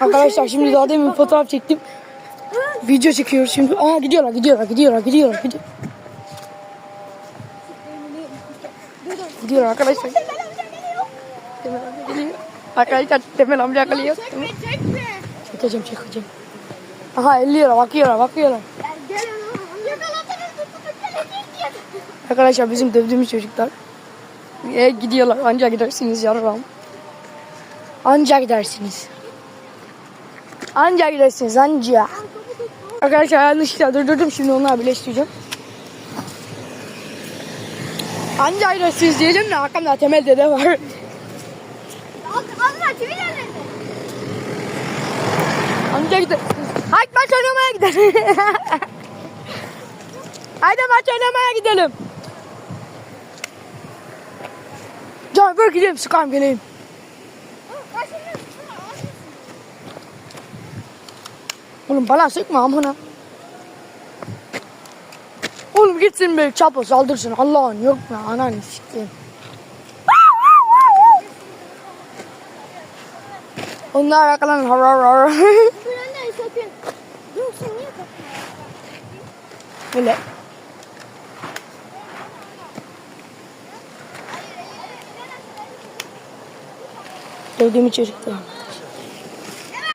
Arkadaşlar şimdi daha demin fotoğraf çektim. Video çekiyoruz şimdi. Aa gidiyorlar gidiyorlar gidiyorlar gidiyorlar. Gidiyor. Gidiyorlar arkadaşlar. Temel amca geliyor. Arkadaşlar Temel amca geliyor. Çekme çekme. Çekeceğim çekeceğim. Aha elliyorlar bakıyorlar bakıyorlar. Gelecek Arkadaşlar bizim dövdüğümüz çocuklar. E, gidiyorlar anca gidersiniz yarram. Anca gidersiniz. Anca gidersiniz anca. Arkadaşlar yanlışlıkla durdurdum şimdi onları birleştireceğim. Anca gidersiniz diyeceğim de arkamda temel dede var. Abla TV nerede? Anca. Haydi maç oynamaya gidelim. Haydi maç oynamaya gidelim. Can ver gidelim sıkalım geleyim. Oğlum bana sıkma amına. Oğlum gitsin bir çapa saldırsın Allah'ın yok mu ananı sikeyim. Onlar yakalan har har har. Frenleri sakın. Yoksa niye kapatıyorsun? Böyle. Dövdüğümü çocuklar.